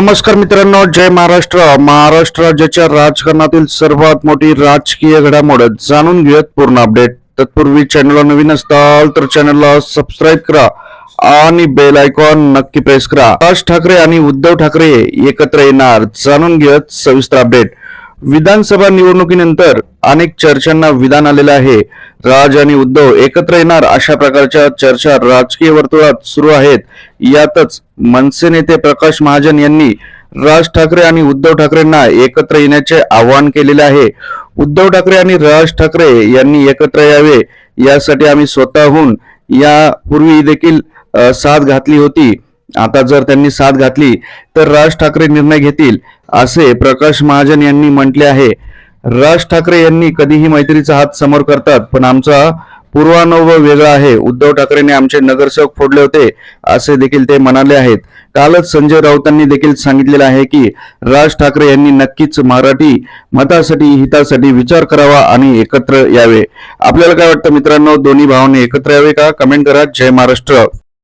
नमस्कार मित्रांनो जय महाराष्ट्र. महाराष्ट्र राज्याच्या राजकारणातील सर्वात मोठी राजकीय घडामोड जाणून घेऊयात पूर्ण अपडेट तत्पूर्वी चॅनलला नवीन असताल तर चॅनलला सबस्क्राईब करा आणि बेल आयकॉन नक्की प्रेस करा. राज ठाकरे आणि उद्धव ठाकरे एकत्र येणार. जाणून घेऊयात सविस्तर अपडेट विधानसभा निवडणुकीनंतर अनेक चर्चांना विधान आलेलं आहे. राज आणि उद्धव एकत्र येणार अशा प्रकारच्या चर्चा राजकीय वर्तुळात सुरू आहेत. यातच मनसे नेते प्रकाश महाजन यांनी राज ठाकरे आणि उद्धव ठाकरेंना एकत्र येण्याचे आवाहन केलेले आहे. उद्धव ठाकरे आणि राज ठाकरे यांनी एकत्र यावे यासाठी आम्ही स्वतःहून यापूर्वी देखील साथ घातली होती. आता जर त्यांनी साथ घातली तर राज ठाकरे निर्णय घेतील. असे प्रकाश महाजन यांनी म्हटले आहे. राज ठाकरे यांनी कधीही मैत्रीचा हात समोर करतात पण आमचा पूर्वानुभव वेगळा आहे. उद्धव ठाकरेने आमचे नगरसेवक फोडले होते असे देखील ते म्हणाले आहेत. कालच संजय राऊतांनी देखील सांगितलेलं आहे की राज ठाकरे यांनी नक्कीच मराठी मतासाठी हितासाठी विचार करावा आणि एकत्र यावे. आपल्याला काय वाटतं मित्रांनो? दोन्ही भावाने एकत्र यावे का? कमेंट करा. जय महाराष्ट्र.